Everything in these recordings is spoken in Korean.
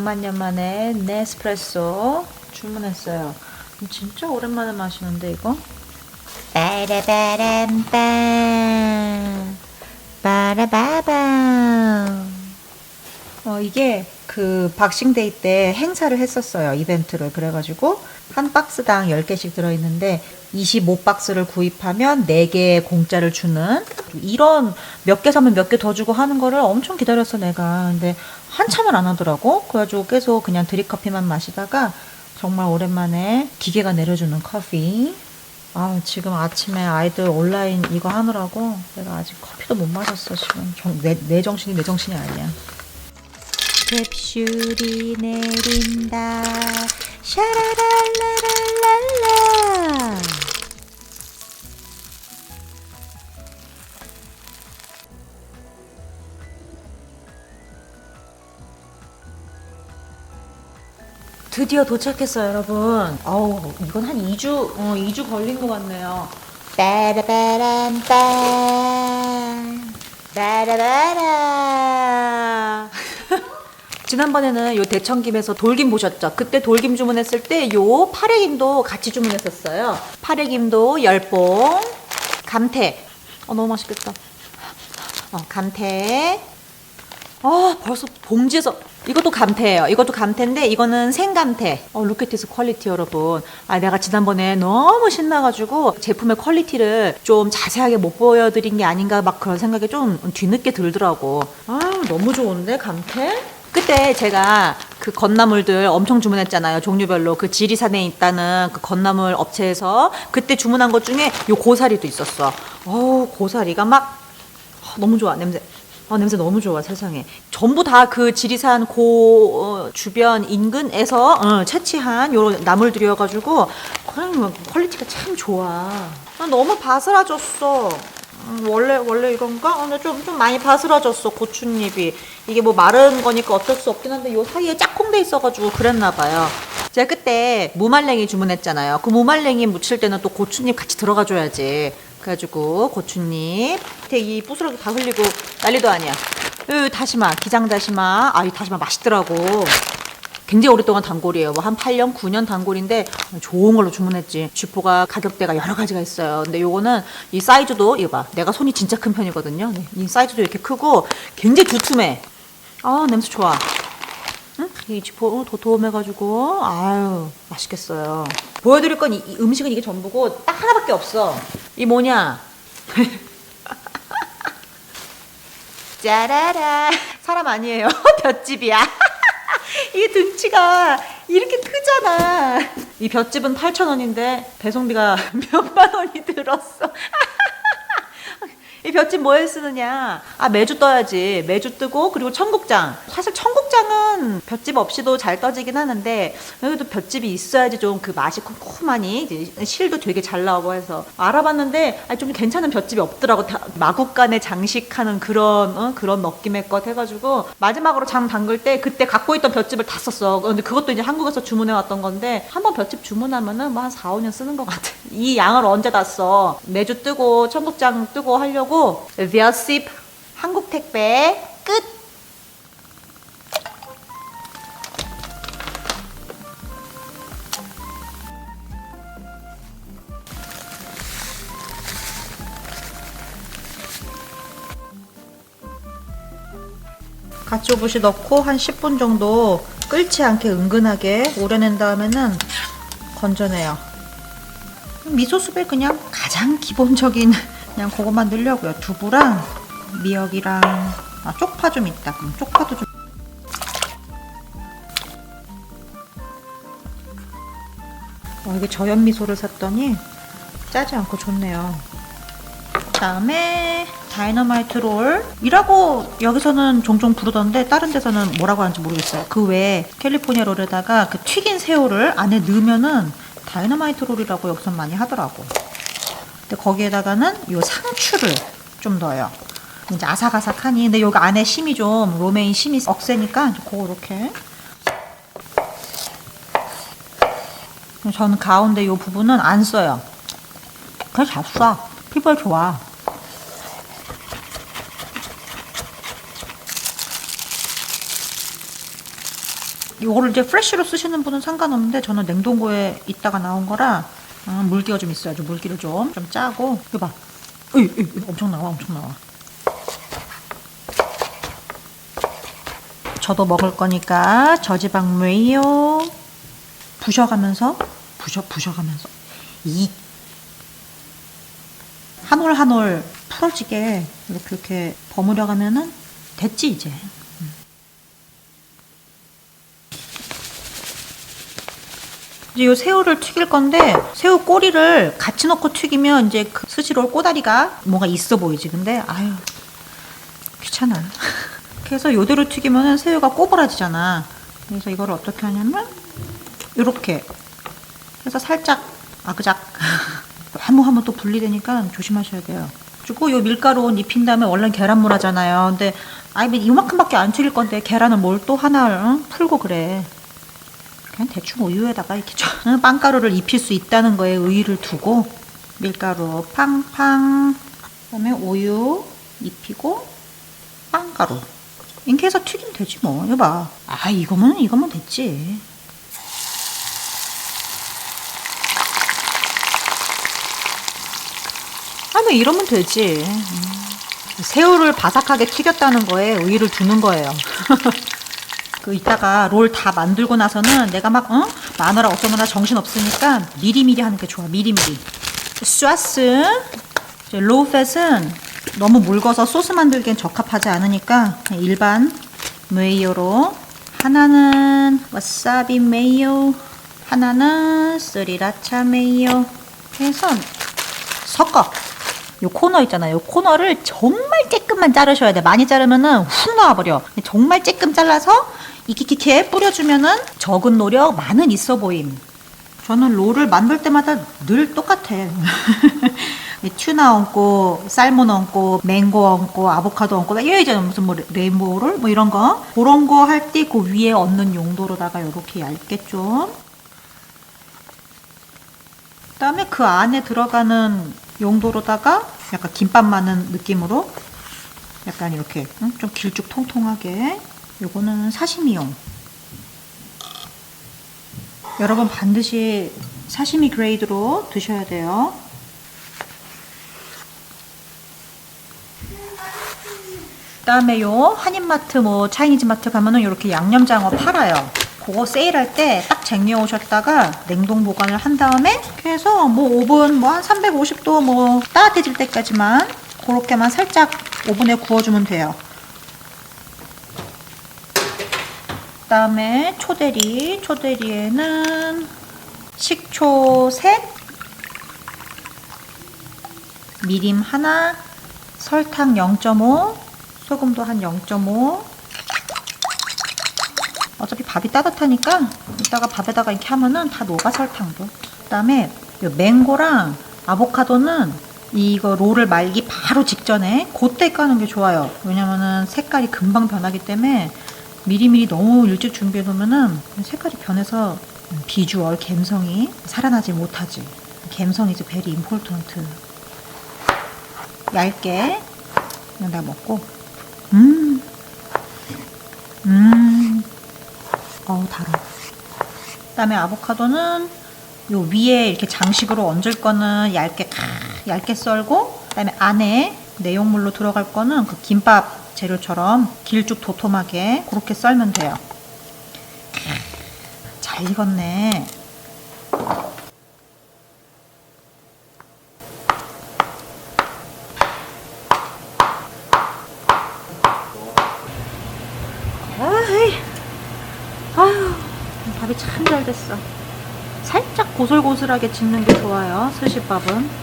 100만 년 만에 네스프레소 주문했어요. 진짜 오랜만에 마시는데 이거? 빠라바람빰 빠라바밤 어, 이게 그 박싱데이 때 행사를 했었어요. 이벤트를. 그래가지고 한 박스당 10개씩 들어있는데 25박스를 구입하면 4개 공짜를 주는 이런 몇 개 사면 몇 개 더 주고 하는 거를 엄청 기다렸어 내가. 근데 한참을 안 하더라고. 그래가지고 계속 그냥 드립커피만 마시다가 정말 오랜만에 기계가 내려주는 커피. 아, 지금 아침에 아이들 온라인 이거 하느라고 내가 아직 커피도 못 마셨어, 지금. 정, 내, 내 정신이 내 정신이 아니야. 캡슐이 내린다. 샤라랄라랄랄라. 드디어 도착했어요, 여러분. 어우, 이건 한 2주, 어, 2주 걸린 것 같네요. 빠라바람 빰. 빠라바라. 지난번에는 요 대청김에서 돌김 보셨죠? 그때 돌김 주문했을 때 요 파래김도 같이 주문했었어요. 파래김도 10봉. 감태. 어, 너무 맛있겠다. 어, 감태. 아 벌써 봉지에서 이것도 감태예요. 이것도 감태인데 이거는 생감태. 어 루케티스 퀄리티 여러분. 아 내가 지난번에 너무 신나가지고 제품의 퀄리티를 좀 자세하게 못 보여드린 게 아닌가 막 그런 생각이 좀 뒤늦게 들더라고. 아 너무 좋은데 감태? 그때 제가 그 건나물들 엄청 주문했잖아요. 종류별로 그 지리산에 있다는 그 건나물 업체에서 그때 주문한 것 중에 요 고사리도 있었어. 어우 고사리가 막 아, 너무 좋아 냄새. 아 냄새 너무 좋아 세상에. 전부 다 그 지리산 고 어, 주변 인근에서 어, 채취한 요 나물들이어가지고 그냥 퀄리티가 참 좋아. 아, 너무 바스라졌어. 음, 원래 원래 이런가? 어, 근데 좀, 좀 많이 바스라졌어 고추잎이 이게 뭐 마른 거니까 어쩔 수 없긴 한데 요 사이에 짝꿍돼 있어가지고 그랬나 봐요. 제가 그때 무말랭이 주문했잖아요. 그 무말랭이 무칠 때는 또 고추잎 같이 들어가줘야지. 그래가지고 고추잎 이 부스러기 다 흘리고 난리도 아니야. 으 다시마 기장 다시마 아 이 다시마 맛있더라고. 굉장히 오랫동안 단골이에요. 뭐 한 8년, 9년 단골인데 좋은 걸로 주문했지. 쥐포가 가격대가 여러 가지가 있어요. 근데 요거는 이 사이즈도 이거 봐. 내가 손이 진짜 큰 편이거든요. 네, 이 사이즈도 이렇게 크고 굉장히 두툼해. 아 냄새 좋아. 응? 이 쥐포 도톰해가지고 아유 맛있겠어요. 보여드릴 건 이, 이 음식은 이게 전부고 딱 하나밖에 없어. 이 뭐냐? 짜라라 사람 아니에요. 볏집이야. 이게 등치가 이렇게 크잖아. 이 볏집은 8,000원인데 배송비가 몇만 원이 들었어. 이 볏집 뭐에 쓰느냐? 아 매주 떠야지. 매주 뜨고 그리고 청국장. 사실 청국장은 볏집 없이도 잘 떠지긴 하는데 여기도 볏집이 있어야지 좀 그 맛이 쿰쿰하니 실도 되게 잘 나오고 해서 알아봤는데 아니, 좀 괜찮은 볏집이 없더라고. 다 마국간에 장식하는 그런 어? 그런 느낌의 것 해가지고 마지막으로 장 담글 때 그때 갖고 있던 볏집을 다 썼어. 근데 그것도 이제 한국에서 주문해 왔던 건데 한번 볏집 주문하면은 뭐 한 4, 5년 쓰는 것 같아. 이 양을 언제 다 써? 매주 뜨고 청국장 뜨고 하려고 벼십 한국 택배 끝. 가츠오부시 넣고 한 10분 정도 끓지 않게 은근하게 우려낸 다음에는 건져내요. 미소스에 그냥 가장 기본적인 그냥 그것만 넣으려고요. 두부랑 미역이랑 아, 쪽파 좀 있다. 그럼 쪽파도 좀. 어, 이게 저염 미소를 샀더니 짜지 않고 좋네요. 그다음에 다이너마이트 롤이라고 여기서는 종종 부르던데 다른 데서는 뭐라고 하는지 모르겠어요. 그 외에 캘리포니아 롤에다가 그 튀긴 새우를 안에 넣으면은 다이너마이트 롤이라고 여기서 많이 하더라고. 근데 거기에다가는 요 상추를 좀 넣어요. 이제 아삭아삭하니 근데 여기 안에 심이 좀 로메인 심이 억세니까 그거 이렇게 저는 가운데 요 부분은 안 써요. 그냥 잘 쏴. 피부에 좋아. 이거를 이제 프레쉬로 쓰시는 분은 상관없는데 저는 냉동고에 있다가 나온 거라 어, 물기가 좀 있어야죠. 물기를 좀 좀 짜고 이거 봐. 으이, 으이, 엄청 나와, 엄청 나와. 저도 먹을 거니까 저지방 메이요 부셔가면서 부셔 부셔가면서 이 한 올 한 올 풀어지게 이렇게 이렇게 버무려 가면은 됐지 이제. 이제 이 새우를 튀길 건데 새우 꼬리를 같이 넣고 튀기면 이제 그 스시롤 꼬다리가 뭔가 있어 보이지. 근데 아유 귀찮아. 그래서 요대로 튀기면은 새우가 꼬부라지잖아. 그래서 이거를 어떻게 하냐면 이렇게 해서 살짝 아그작 너무 하면 또 분리되니까 조심하셔야 돼요. 그리고 요 밀가루 입힌 다음에 원래 계란물 하잖아요. 근데 아이 뭐 이만큼밖에 안 튀길 건데 계란을 뭘 또 하나를 응? 풀고 그래. 그냥 대충 우유에다가 이렇게 저- 빵가루를 입힐 수 있다는 거에 의의를 두고 밀가루 팡팡 그다음에 우유 입히고 빵가루. 이렇게 해서 튀기면 되지 뭐. 이거 봐아 이거면 이거면 됐지. 아뭐 이러면 되지. 음. 새우를 바삭하게 튀겼다는 거에 의의를 두는 거예요 그 이따가 롤 다 만들고 나서는 내가 막 어? 마누라 어쩌느라 정신 없으니까 미리미리 하는 게 좋아 미리미리 쏴스 로우 팻은 너무 묽어서 소스 만들기엔 적합하지 않으니까 일반 메이요로 하나는 와사비 메이요 하나는 스리라차 메이요 해서 섞어 요 코너 있잖아요. 요 코너를 정말 쬐끔만 자르셔야 돼. 많이 자르면은 훅 나와버려. 정말 쬐끔 잘라서 이키키키에 뿌려주면은 적은 노력, 많은 있어 보임. 저는 롤을 만들 때마다 늘 똑같아. 튜나 얹고, 살몬 얹고, 맹고 얹고, 아보카도 얹고, 막 이러잖아. 무슨 뭐 레인보우롤? 뭐 이런 거. 그런 거 할 때 그 위에 얹는 용도로다가 이렇게 얇게 좀. 그다음에 그 안에 들어가는 용도로다가 약간 김밥 많은 느낌으로 약간 이렇게 응? 좀 길쭉 통통하게 요거는 사시미용 여러분 반드시 사시미 그레이드로 드셔야 돼요 그 다음에 요 한인마트 뭐 차이니즈 마트 가면은 이렇게 양념장어 팔아요. 그거 세일할 때 딱 쟁여 오셨다가 냉동 보관을 한 다음에 그래서 뭐 오븐 뭐 한 350도 뭐 따뜻해질 때까지만 그렇게만 살짝 오븐에 구워주면 돼요. 그 다음에 초대리 초대리에는 식초 셋 미림 하나 설탕 0.5 소금도 한 0.5 어차피 밥이 따뜻하니까 이따가 밥에다가 이렇게 하면은 다 녹아 설탕도. 그다음에 요 맹고랑 아보카도는 이거 롤을 말기 바로 직전에 그때 까는 게 좋아요. 왜냐면은 색깔이 금방 변하기 때문에 미리미리 너무 일찍 준비해 놓으면은 색깔이 변해서 비주얼 감성이 살아나지 못하지. 감성이 이제 베리 임포턴트 얇게 여기다 먹고. 음, 음, 어우 달아. 그다음에 아보카도는 요 위에 이렇게 장식으로 얹을 거는 얇게 카, 얇게 썰고, 그다음에 안에 내용물로 들어갈 거는 그 김밥 재료처럼 길쭉 도톰하게 그렇게 썰면 돼요. 잘 익었네. 아이, 아유, 밥이 참 잘 됐어. 살짝 고슬고슬하게 짓는 게 좋아요, 스시밥은.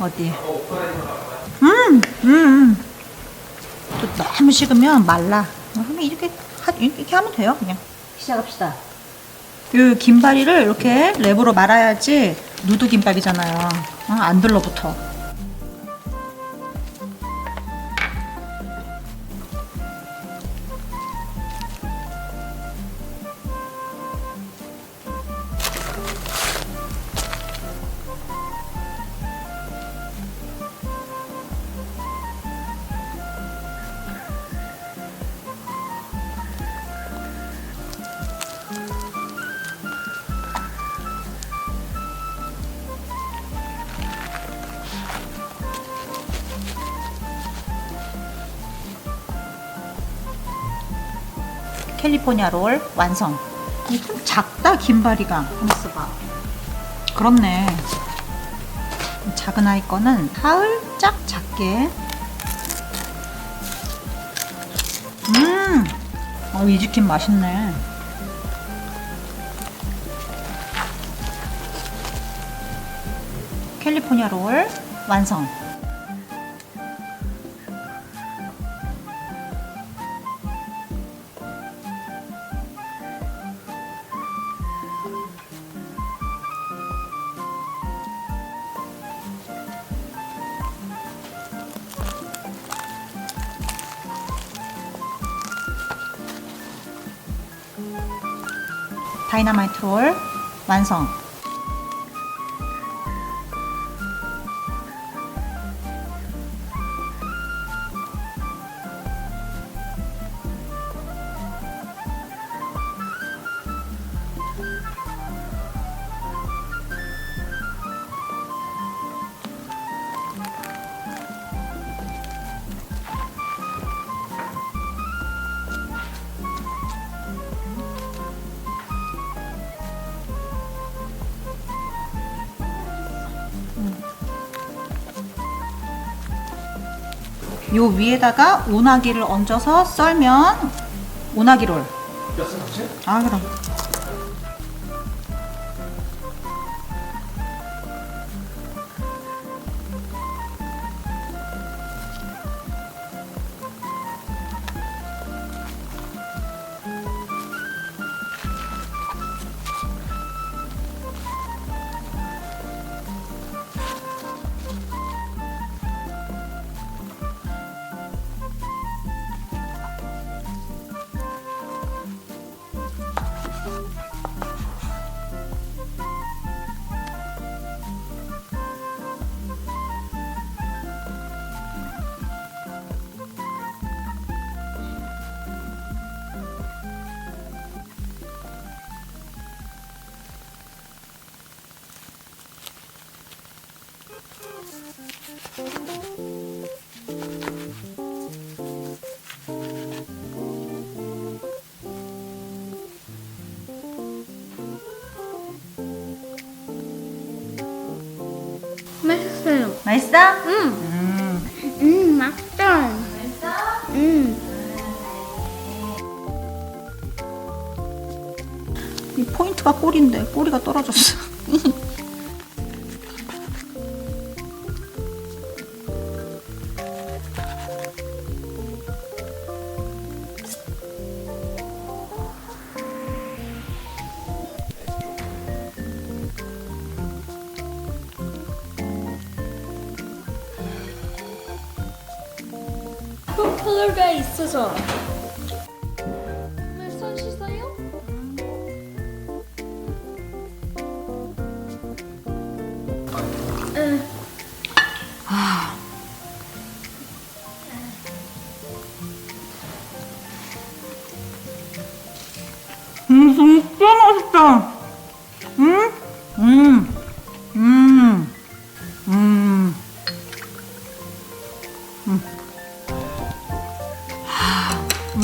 어디? 음, 음, 음. 또 너무 식으면 말라. 하면 이렇게, 하, 이렇게 하면 돼요, 그냥. 시작합시다. 이 김바리를 이렇게 랩으로 말아야지 누드 김밥이잖아요. 어, 안 들러붙어. 캘리포니아 롤 완성. 이좀 작다 김바리가. 한번 써봐. 그렇네. 작은 아이 거는 살짝 작게. 음, 어, 이 치킨 맛있네. 캘리포니아 롤 완성. 다이나마이트 롤 완성. 요 위에다가 오나기를 얹어서 썰면 오나기 롤. 아 그럼. 맛있어? 응. 음. 음, 맛있어. 음. 이 포인트가 꼬리인데 꼬리가 떨어졌어.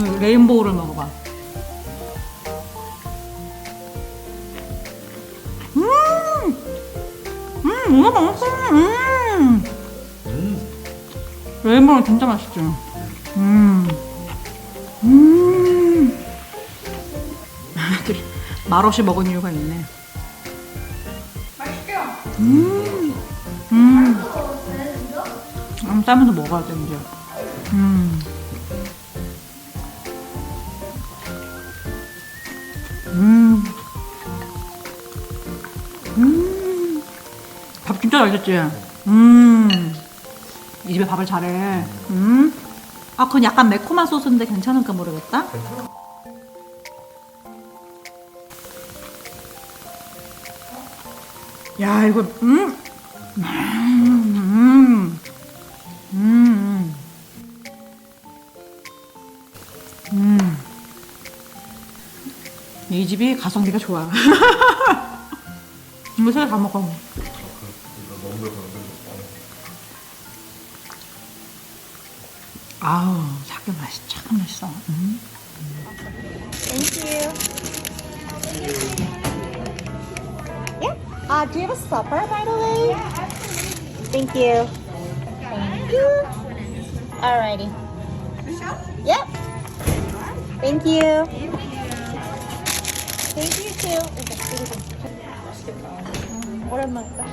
레인보우를 먹어봐. 음, 음, 너무 맛있어. 음, 레인보우는 진짜 맛있지. 음, 음. 말없이 먹은 이유가 있네. 맛있죠? 음, 음, 음, 따면서 먹어야 돼 이제. 됐지. 음, 이 집에 밥을 잘해. 음, 아, 그건 약간 매콤한 소스인데 괜찮을까 모르겠다. 야 이거 음, 음, 음, 음, 음. 이 집이 가성비가 좋아. 이거 세개 다 먹어. 아우, 사게 맛이 참 맛있어. 음. Thank you. Yeah. Uh, do you have a supper, by the way? Thank you. Thank you. Alrighty. Yep. Thank you. Thank you too. 음, 오랜만이다.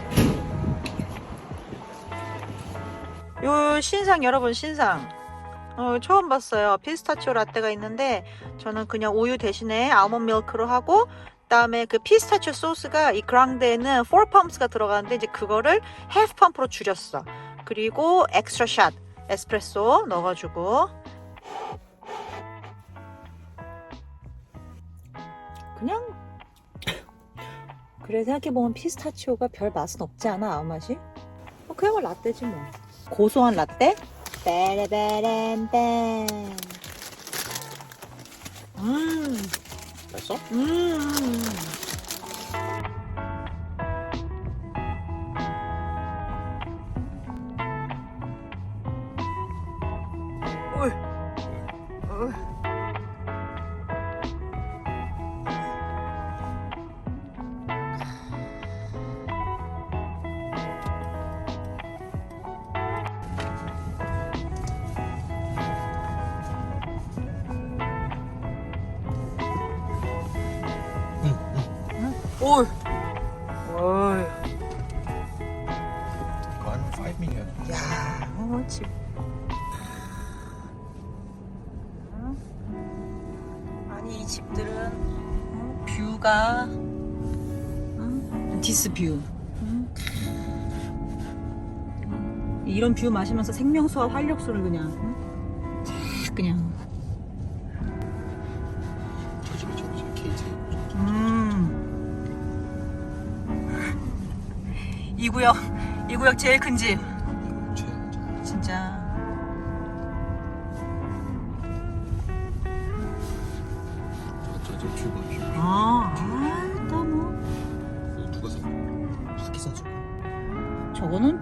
요 신상 여러분 신상. 어, 처음 봤어요. 피스타치오 라떼가 있는데 저는 그냥 우유 대신에 알몬드 밀크로 하고 그다음에 그 피스타치오 소스가 이 그랑데에는 4 펌프스가 들어가는데 이제 그거를 half 펌프로 줄였어. 그리고 엑스트라 샷 에스프레소 넣어가지고 그냥 그래 생각해보면 피스타치오가 별 맛은 없지 않아 아무 맛이? 어, 그냥 라떼지 뭐 고소한 라떼? 베레베렌벤 음, 맛있어? 음. 어이. 어이. Gone five minutes. 야, 어, 집. 아니 이 집들은 어, 뷰가 응? 디스 뷰. 응? 이런 뷰 마시면서 생명수와 활력소를 그냥 응? 쫙 그냥 구역 이 구역 제일 큰 집. 최. 진짜 아따 뭐. 저거는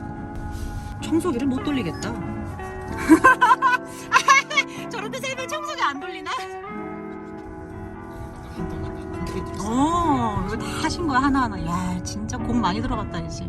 청소기를 못 돌리겠다. 저런데 세면 청소기 안 돌리나? 어, 이거 다 하신 거야 하나 하나. 야, 진짜 공 많이 들어갔다 이 집.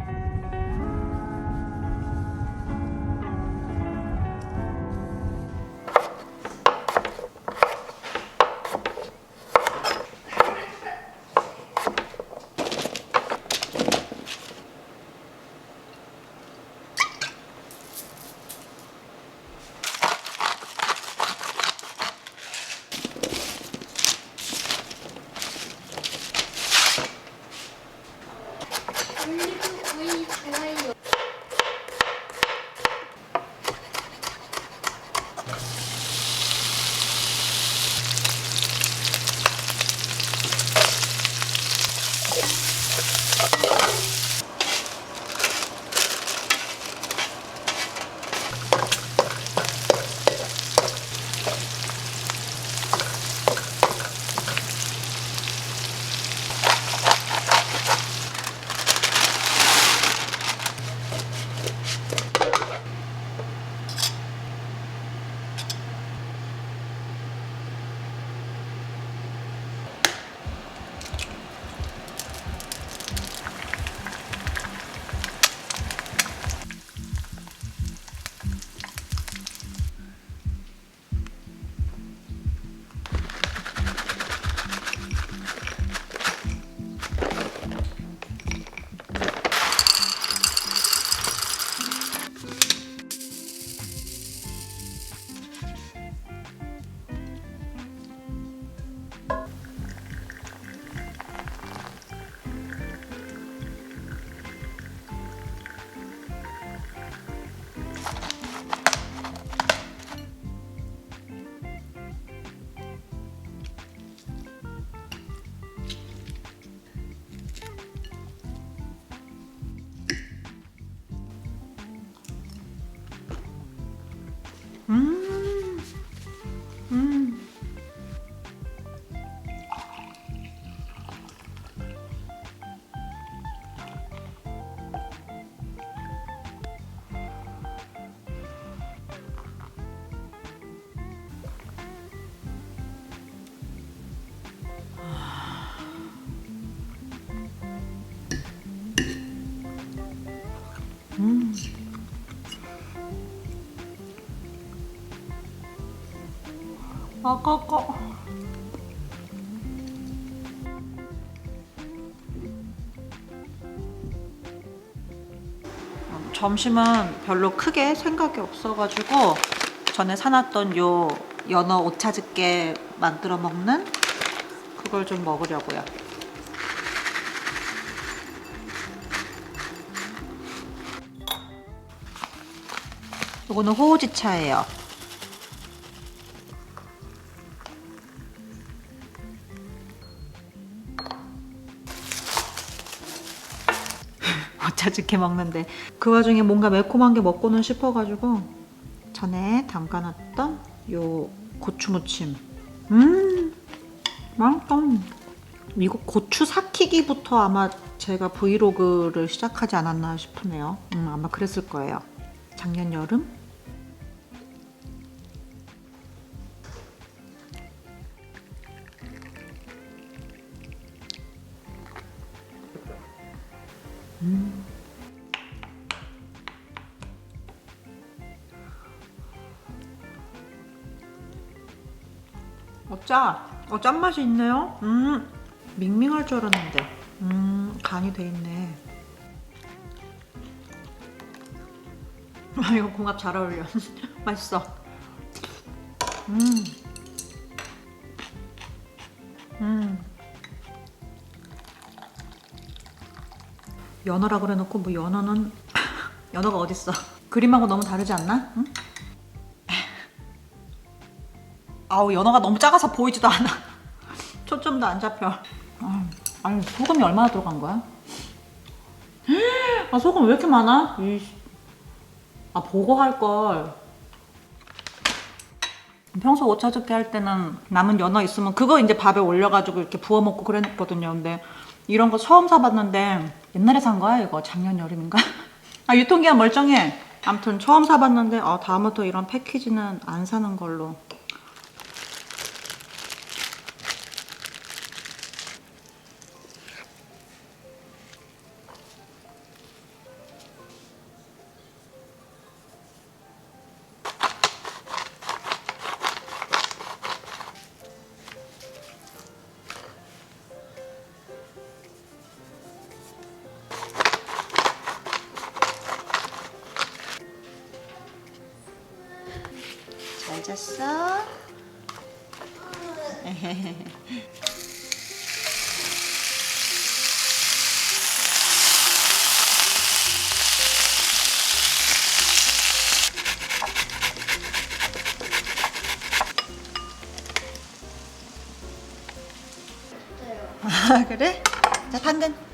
아까까. 점심은 별로 크게 생각이 없어가지고 전에 사놨던 요 연어 오차즈게 만들어 먹는 그걸 좀 먹으려고요. 요거는 호우지차예요. 오차즈게 먹는데 그 와중에 뭔가 매콤한 게 먹고는 싶어가지고 전에 담가놨던 요 고추무침. 음 맛있다. 이거 고추 삭히기부터 아마 제가 브이로그를 시작하지 않았나 싶으네요. 음, 아마 그랬을 거예요. 작년 여름 어, 짜. 어, 짠맛이 있네요. 음, 밍밍할 줄 알았는데. 음, 간이 돼 있네. 아, 이거 궁합 잘 어울려. 맛있어. 음. 음. 연어라 그래놓고 뭐 연어는 연어가 어딨어? 그림하고 너무 다르지 않나? 응? 아우 연어가 너무 작아서 보이지도 않아. 초점도 안 잡혀. 아, 아니 소금이 얼마나 들어간 거야? 아 소금 왜 이렇게 많아? 이씨. 아 보고 할 걸. 평소 오차즈게 할 때는 남은 연어 있으면 그거 이제 밥에 올려가지고 이렇게 부어 먹고 그랬거든요. 근데 이런 거 처음 사봤는데 옛날에 산 거야 이거 작년 여름인가? 아 유통기한 멀쩡해. 아무튼 처음 사봤는데 아 다음부터 이런 패키지는 안 사는 걸로. 자당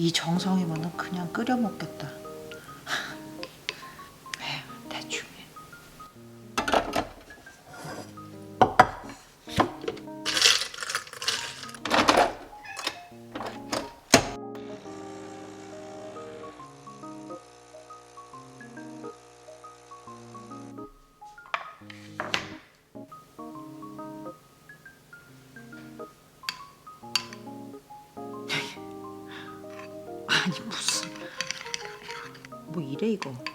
이 정성이면은 그냥 끓여 먹겠다. 이거.